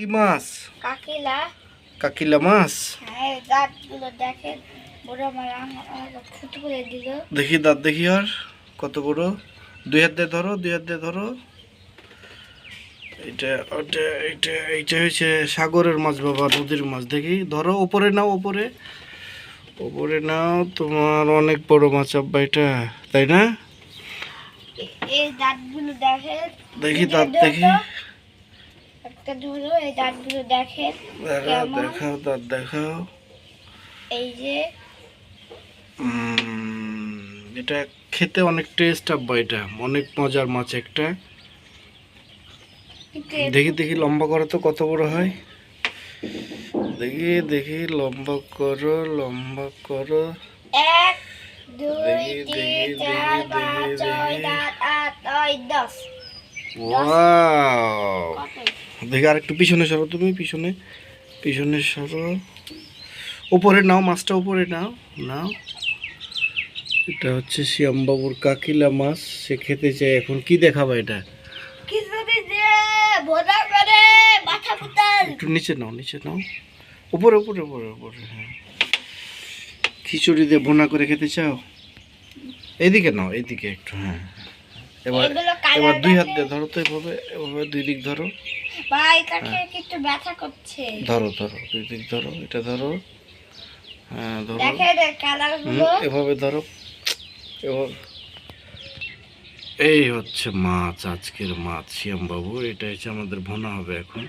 কি মাছ? কাকিলা। কাকিলা মাছ? হ্যাঁ দাঁতগুলো দেখেন বুড়ো আমার ফুট করে দিল। দেখি দাঁত দেখি আর কত বড়? দুই হাত দিয়ে ধরো দুই হাত দিয়ে ধরো। এটা ওটা এটা এইটা হচ্ছে সাগরের মাছ বাবা নদীর মাছ। দেখি ধরো ওপরে নাও ওপরে। ওপরে নাও তোমার অনেক বড় মাছ আব্বা এটা তাই না? দেখি দাঁত দেখি। একটা ধরো এই দাঁতগুলো দেখেন দেখাও? দেখাও দাঁত দেখাও। এই যে। এটা খেতে অনেক টেস্ট আব্বা এটা। অনেক মজার মাছ একটা। দেখি দেখি লম্বা করো তো কত বড় হয়। দেখি দেখি লম্বা করো লম্বা করো। এক দুই দেখি, তিন দেখি, চার দেখি, পাঁচ দেখি, ছয় দেখি। সাত আট নয় দশ। ওয়াও দেখি আর একটু পিছনে সরো তুমি পিছনে পিছনে সরো। উপরে নাও মাছটা উপরে নাও নাও। এটা হচ্ছে শ্যামবাবুর কাকিলা মাছ সে খেতে চায় এখন। কি দেখাবা এটা? একটু নিচে নাও নিচে নাও। উপরে উপরে উপরে উপরে হ্যাঁ। খিচুড়ি দিয়ে বোনা করে খেতে চাও? এইদিকে নাও এইদিকে একটু হ্যাঁ। এবার এবার দুই হাত দিয়ে ধরো তো এভাবে এভাবে দুই দিক ধরো। ভাই কাঠে একটু ব্যথা করছে। ধরো ধরো দুই দিক ধরো এটা ধরো। হ্যাঁ ধরো। এভাবে ধরো। এভাবে। এই হচ্ছে মাছ আজকের মাছ। শ্যামবাবু এটা হচ্ছে আমাদের ভোনা হবে এখন।